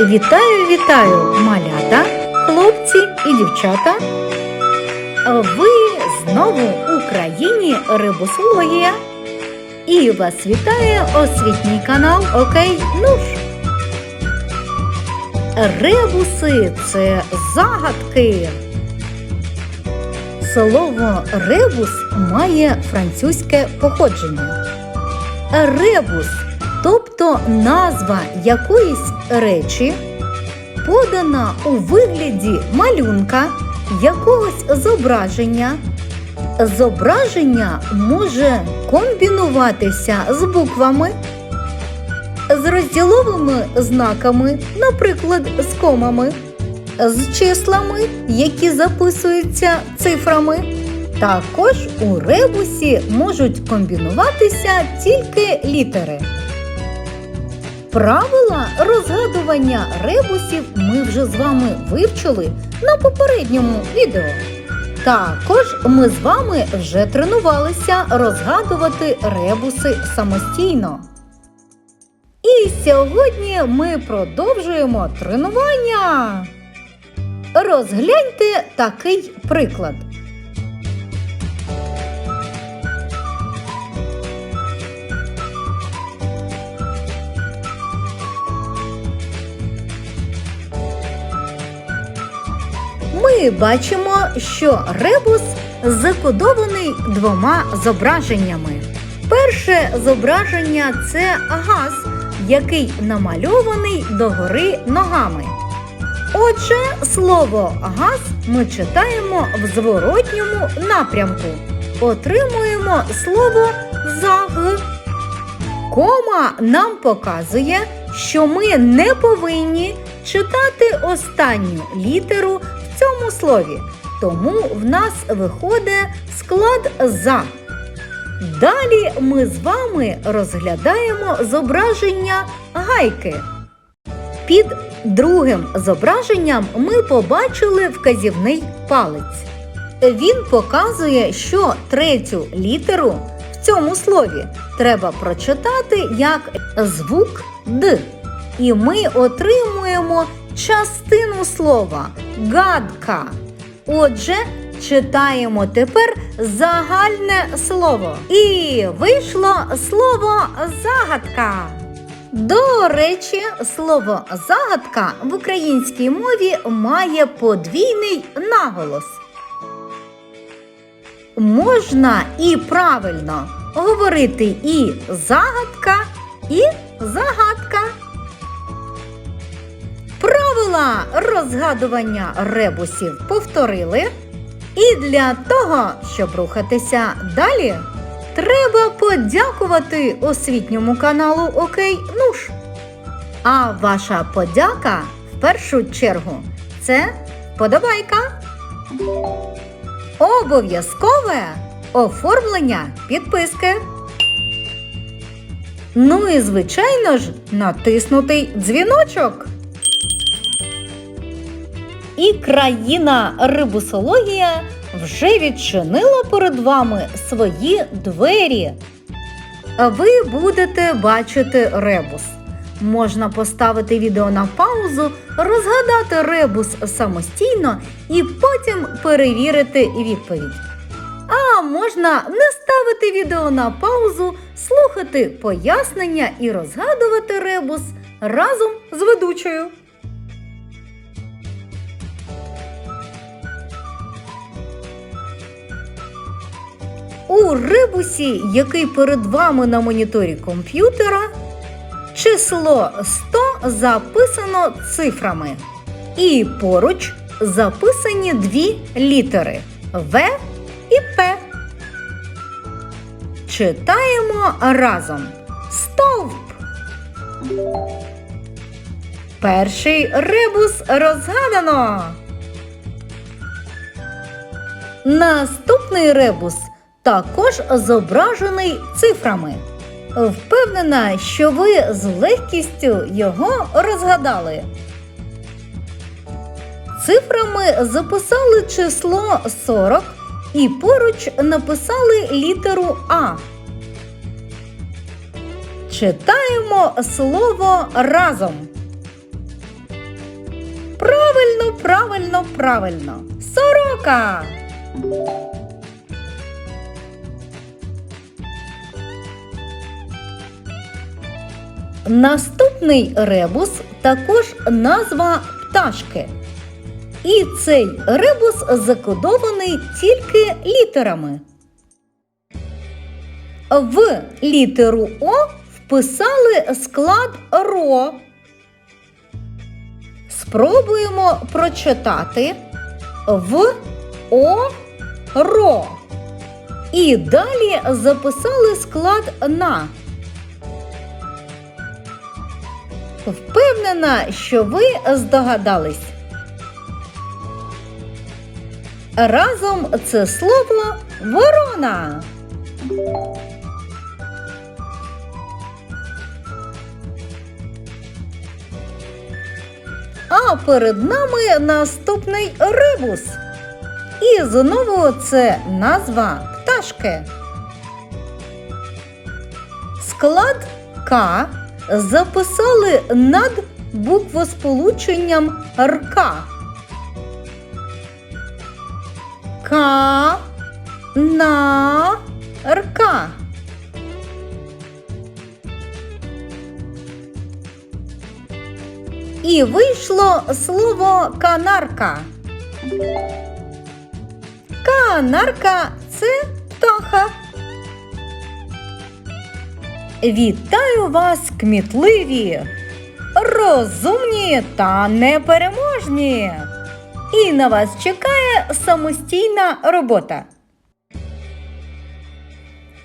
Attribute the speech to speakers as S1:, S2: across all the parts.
S1: Вітаю, вітаю, малята, хлопці і дівчата. Ви знову у країні Рибосологія. І вас вітає освітній канал Окей Нуш. Ребуси це загадки. Слово ребус має французьке походження. Ребус, тобто назва якоїсь речі, подана у вигляді малюнка якогось зображення. Зображення може комбінуватися з буквами, з розділовими знаками, наприклад, з комами, з числами, які записуються цифрами. Також у ребусі можуть комбінуватися тільки літери. Правила розгадування ребусів ми вже з вами вивчили на попередньому відео. Також ми з вами вже тренувалися розгадувати ребуси самостійно. І сьогодні ми продовжуємо тренування. Розгляньте такий приклад. Ми бачимо, що ребус закодований двома зображеннями. Перше зображення це газ, який намальований догори ногами. Отже, слово газ ми читаємо в зворотньому напрямку. Отримуємо слово заг. Кома нам показує, що ми не повинні читати останню літеру цьому слові, тому в нас виходить склад за. Далі ми з вами розглядаємо зображення гайки. Під другим зображенням ми побачили вказівний палець. Він показує, що третю літеру в цьому слові треба прочитати як звук Д. І ми отримуємо частину слова гадка. Отже, читаємо тепер загальне слово. І вийшло слово загадка. До речі, слово загадка в українській мові має подвійний наголос. Можна і правильно говорити і загадка, і загадка. Правила розгадування ребусів повторили. І для того, щоб рухатися далі, треба подякувати освітньому каналу Окей Нуш. А ваша подяка в першу чергу це подобайка. Обов'язкове оформлення підписки. Ну і звичайно ж натиснутий дзвіночок. І країна рибусологія вже відчинила перед вами свої двері. Ви будете бачити ребус. Можна поставити відео на паузу, розгадати ребус самостійно і потім перевірити відповідь. А можна не ставити відео на паузу, слухати пояснення і розгадувати ребус разом з ведучою. У ребусі, який перед вами на моніторі комп'ютера, число 100 записано цифрами. І поруч записані дві літери В і П. Читаємо разом. Стовп. Перший ребус розгадано. Наступний ребус також зображений цифрами. Впевнена, що ви з легкістю його розгадали. Цифрами записали число 40 і поруч написали літеру А. Читаємо слово разом. Правильно, правильно, правильно. Сорока. Наступний ребус також назва пташки. І цей ребус закодований тільки літерами. В літеру О вписали склад РО. Спробуємо прочитати в О РО. І далі записали склад на. Впевнена, що ви здогадались. Разом це слово ворона. А перед нами наступний рибус. І знову це назва пташки. Склад К записали над буквосполученням РК. К на РК. І вийшло слово канарка. Канарка це птаха. Вітаю вас, кмітливі, розумні та непереможні. І на вас чекає самостійна робота.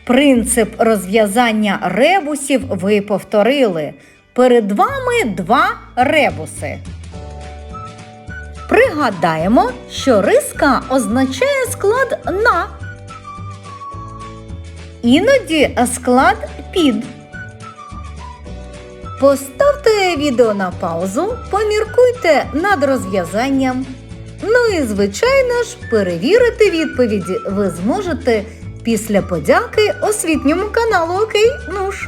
S1: Принцип розв'язання ребусів ви повторили. Перед вами два ребуси. Пригадаємо, що риска означає склад на. Іноді склад під. Поставте відео на паузу, поміркуйте над розв'язанням. Ну і, звичайно ж, перевірити відповіді ви зможете після подяки освітньому каналу Окей Нуш.